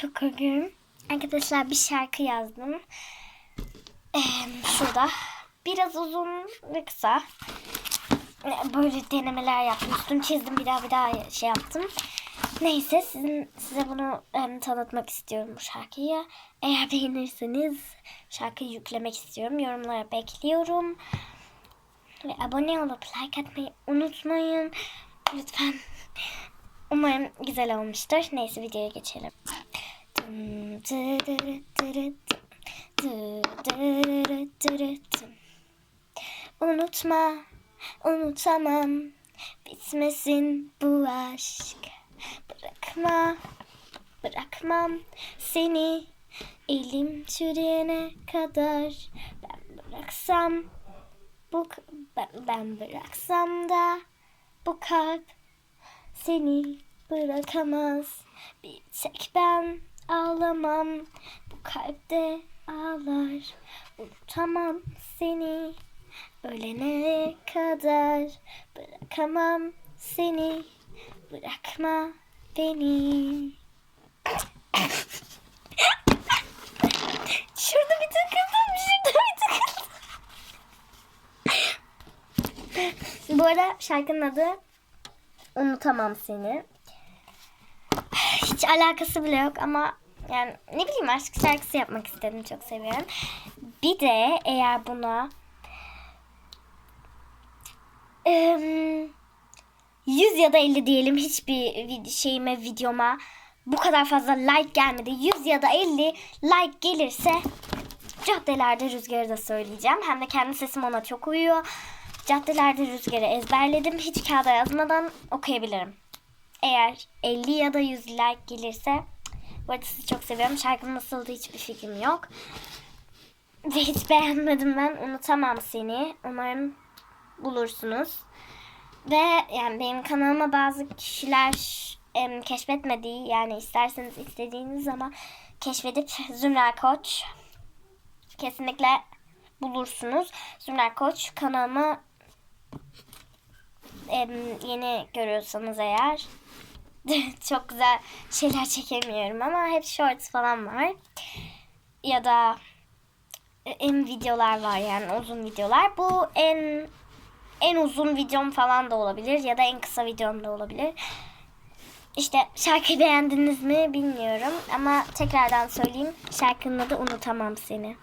Çok korkuyorum. Arkadaşlar bir şarkı yazdım. Ee, şurada. Biraz uzun ve kısa. Ee, Böyle denemeler yaptım. Üstünü çizdim bir daha bir daha şey yaptım. Neyse sizin size bunu em, tanıtmak istiyorum bu şarkıyı. Eğer beğenirseniz şarkıyı yüklemek istiyorum. Yorumlara bekliyorum. Ve abone olup like atmayı unutmayın. Lütfen. Umarım güzel olmuştur. Neyse videoya geçelim. Unutma, unutamam. Bitmesin bu aşk. Bırakma, bırakmam seni. Elim çürüyene kadar ben bıraksam bu ben, ben bıraksam da bu kalp seni bırakamaz. Bir tek ben ağlamam. Bu kalpte ağlar. Unutamam seni. Ölene kadar bırakamam seni. Bırakma beni. Şurada bir takıldım. Şurada bir takıldım. Bu arada şarkının adı Unutamam Seni. Hiç alakası bile yok ama yani ne bileyim aşk şarkısı yapmak istedim. Çok seviyorum. Bir de eğer buna em, 100 ya da 50 diyelim hiçbir şeyime videoma bu kadar fazla like gelmedi. 100 ya da 50 like gelirse caddelerde rüzgarı da söyleyeceğim. Hem de kendi sesim ona çok uyuyor. Caddelerde rüzgarı ezberledim. Hiç kağıda yazmadan okuyabilirim. Eğer 50 ya da 100 like gelirse bu arada sizi çok seviyorum. Şarkının nasıldı hiçbir fikrim yok. Ve hiç beğenmedim ben. Unutamam seni. Umarım bulursunuz. Ve yani benim kanalıma bazı kişiler em, keşfetmediği yani isterseniz istediğiniz zaman keşfedip Zümra Koç kesinlikle bulursunuz. Zümra Koç kanalımı em, yeni görüyorsanız eğer çok güzel şeyler çekemiyorum ama hep shorts falan var. Ya da en videolar var yani uzun videolar. Bu en en uzun videom falan da olabilir ya da en kısa videom da olabilir. İşte şarkıyı beğendiniz mi bilmiyorum ama tekrardan söyleyeyim. Şarkının adı Unutamam Seni.